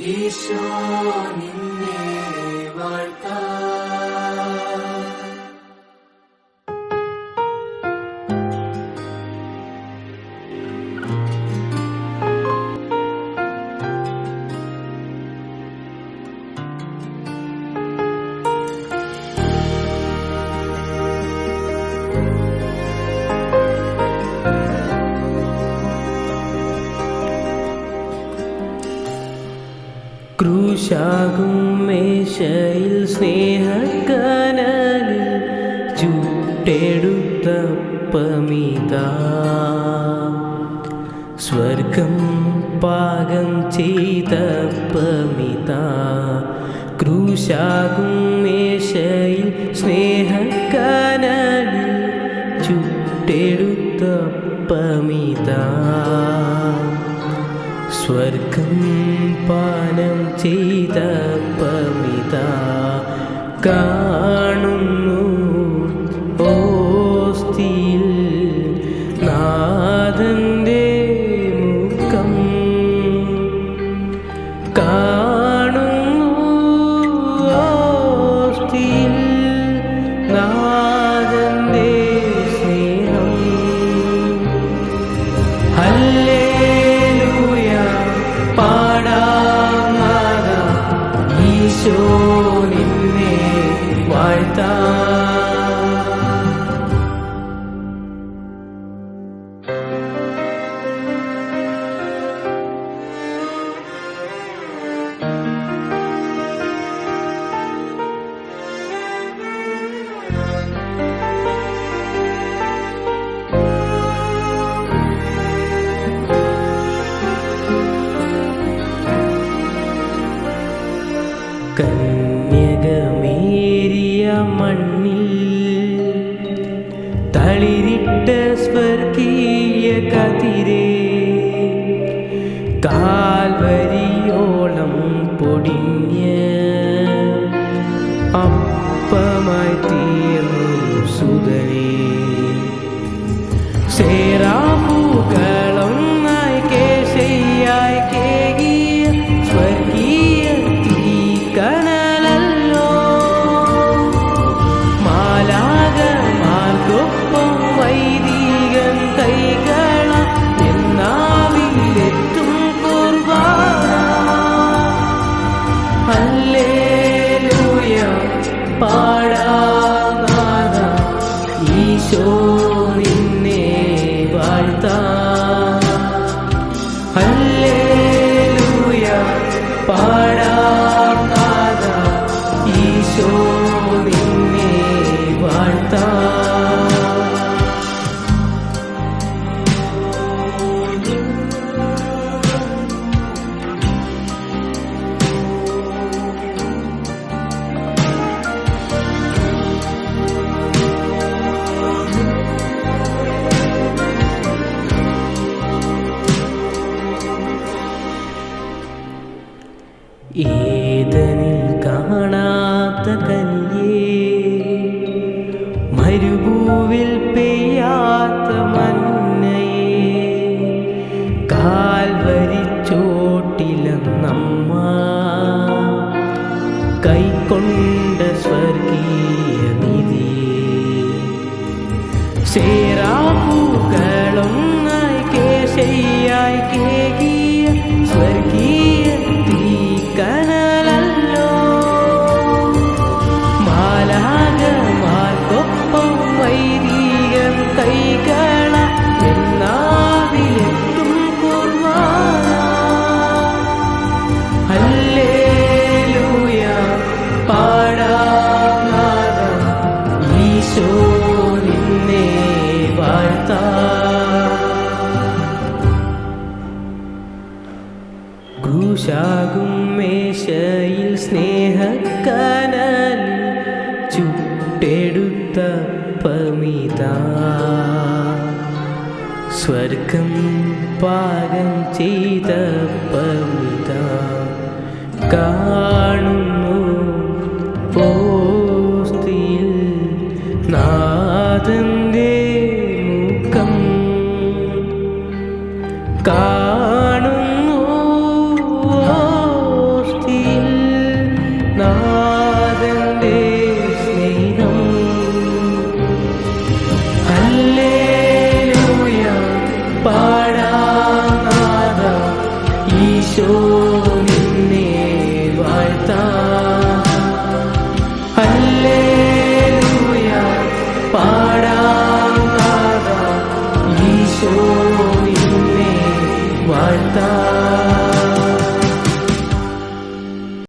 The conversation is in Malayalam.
ईशो निन्ने निर्ता ക്രൂശാകും മേശയിൽ സ്നേഹക്കനലിൽ ചുട്ടെടുത്ത പമിതാ സ്വർഗം പാകം ചെയ്ത പമിതാ ക്രൂശാകും മേശയിൽ സ്നേഹക്കനലിൽ സ്വർഗം പാനം ചെയ്ത പമിത കാണുന്നു. ഓസ്തിയിൽ നാഥന്റെ ഈശോ നിന്നെ വാഴ്ത്താം. കന്യകമേരിയ മണ്ണിൽ തളിരിട്ട സ്വർഗീയ കതിരേ കാൽവരിയോളം പൊടിഞ്ഞ അപ്പമായി തീർന്നു സുതനേ സേറാഫുകളൊന്നായി മരുഭൂവിൽ പെയ്യാത്ത മന്നയെ കാൽവരി ചോട്ടിലെന്നമ്മ കൈക്കൊണ്ട സ്വർഗീയ നിധിയേ സേറാഫുകളൊന്നായി കേശയ്യായി സ്വർഗീയ ക്രൂശാകും മേശയിൽ സ്നേഹക്കനൽ ചുട്ടെടുത്ത പമിത. സ്വർഗം പാകം ചെയ്ത പമിത. കാണുന്നു പാടാം ഈശോ